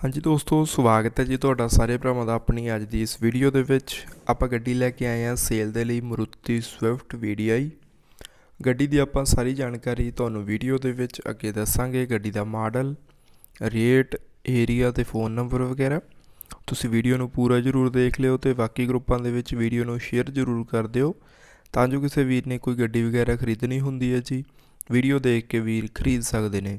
ਹਾਂਜੀ ਦੋਸਤੋ, ਸਵਾਗਤ ਹੈ ਜੀ ਤੁਹਾਡਾ ਸਾਰੇ ਭਰਾਵਾਂ ਦਾ ਆਪਣੀ ਅੱਜ ਦੀ ਇਸ ਵੀਡੀਓ ਦੇ ਵਿੱਚ। ਆਪਾਂ ਗੱਡੀ ਲੈ ਕੇ ਆਏ ਹਾਂ ਸੇਲ ਦੇ ਲਈ ਮਰੂਤੀ ਸਵਿਫਟ VDI ਗੱਡੀ ਦੀ ਆਪਾਂ ਸਾਰੀ ਜਾਣਕਾਰੀ ਤੁਹਾਨੂੰ ਵੀਡੀਓ ਦੇ ਵਿੱਚ ਅੱਗੇ ਦੱਸਾਂਗੇ। ਗੱਡੀ ਦਾ ਮਾਡਲ ਰੇਟ ਏਰੀਆ ਤੇ ਫੋਨ ਨੰਬਰ ਵਗੈਰਾ। ਤੁਸੀਂ ਵੀਡੀਓ ਨੂੰ ਪੂਰਾ ਜ਼ਰੂਰ ਦੇਖ ਲਿਓ ਤੇ ਬਾਕੀ ਗਰੁੱਪਾਂ ਦੇ ਵਿੱਚ ਵੀਡੀਓ ਨੂੰ ਸ਼ੇਅਰ ਜ਼ਰੂਰ ਕਰ ਦਿਓ। ਤਾਂ ਜੋ ਕਿਸੇ ਵੀਰ ਨੇ ਕੋਈ ਗੱਡੀ ਵਗੈਰਾ ਖਰੀਦਣੀ ਹੁੰਦੀ ਹੈ ਜੀ ਵੀਡੀਓ ਦੇਖ ਕੇ ਵੀਰ ਖਰੀਦ ਸਕਦੇ ਨੇ।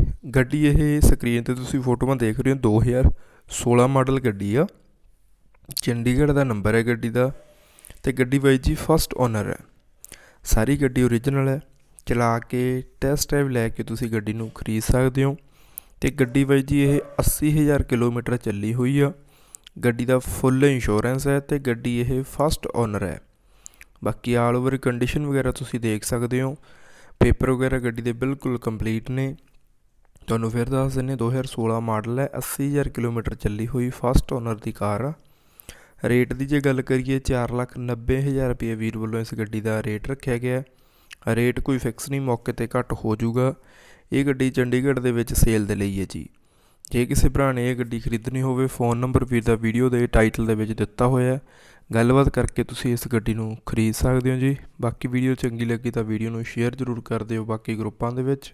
ਗੱਡੀ ਇਹ ਸਕਰੀਨ ਤੇ ਤੁਸੀਂ ਫੋਟੋਆਂ ਦੇਖ ਰਹੇ ਹੋ 2016 ਮਾਡਲ ਗੱਡੀ ਆ। ਚੰਡੀਗੜ੍ਹ ਦਾ ਨੰਬਰ ਹੈ ਗੱਡੀ ਦਾ ਤੇ ਗੱਡੀ ਬਾਈ ਜੀ ਫਸਟ ਓਨਰ ਹੈ। ਸਾਰੀ ਗੱਡੀ ਓਰੀਜਨਲ ਹੈ। ਚਲਾ ਕੇ ਟੈਸਟ ਡਰਾਈਵ ਲੈ ਕੇ ਤੁਸੀਂ ਗੱਡੀ ਨੂੰ ਖਰੀਦ ਸਕਦੇ ਹੋ। ਤੇ ਗੱਡੀ ਬਾਈ ਜੀ ਇਹ 80000 ਕਿਲੋਮੀਟਰ ਚੱਲੀ ਹੋਈ ਆ। ਗੱਡੀ ਦਾ ਫੁੱਲ ਇੰਸ਼ੋਰੈਂਸ ਹੈ ਤੇ ਗੱਡੀ ਇਹ ਫਸਟ ਓਨਰ ਹੈ। ਬਾਕੀ ਆਲ ਓਵਰ ਕੰਡੀਸ਼ਨ ਵਗੈਰਾ ਤੁਸੀਂ ਦੇਖ ਸਕਦੇ ਹੋ। ਪੇਪਰ ਵਗੈਰਾ ਗੱਡੀ ਦੇ ਬਿਲਕੁਲ ਕੰਪਲੀਟ ਨੇ। ਤੁਹਾਨੂੰ ਫਿਰ ਦੱਸ ਦਿੰਨੇ 2016 ਮਾਡਲ ਹੈ 80000 ਕਿਲੋਮੀਟਰ ਚੱਲੀ ਹੋਈ ਫਸਟ ਓਨਰ ਦੀ ਕਾਰ ਆ। ਰੇਟ ਦੀ ਜੇ ਗੱਲ ਕਰੀਏ 490000 ਰੁਪਏ ਵੀਰ ਵੱਲੋਂ ਇਸ ਗੱਡੀ ਦਾ ਰੇਟ ਰੱਖਿਆ ਗਿਆ ਹੈ। ਰੇਟ ਕੋਈ ਫਿਕਸ ਨਹੀਂ, ਮੌਕੇ ਤੇ ਘੱਟ ਹੋ ਜਾਊਗਾ। ਇਹ ਗੱਡੀ ਚੰਡੀਗੜ੍ਹ ਦੇ ਵਿੱਚ ਸੇਲ ਦੇ ਲਈ ਹੈ ਜੀ। ਜੇ ਕਿਸੇ ਭਰਾ ਨੇ ਇਹ ਗੱਡੀ ਖਰੀਦਣੀ ਹੋਵੇ ਫੋਨ ਨੰਬਰ ਵੀਰ ਦਾ ਵੀਡੀਓ ਦੇ ਟਾਈਟਲ ਦੇ ਵਿੱਚ ਦਿੱਤਾ ਹੋਇਆ ਹੈ। ਗੱਲਬਾਤ ਕਰਕੇ ਤੁਸੀਂ ਇਸ ਗੱਡੀ ਨੂੰ ਖਰੀਦ ਸਕਦੇ ਹੋ ਜੀ। ਬਾਕੀ ਵੀਡੀਓ ਚੰਗੀ ਲੱਗੀ ਤਾਂ ਵੀਡੀਓ ਨੂੰ ਸ਼ੇਅਰ ਜ਼ਰੂਰ ਕਰ ਦਿਓ ਬਾਕੀ ਗਰੁੱਪਾਂ ਦੇ ਵਿੱਚ।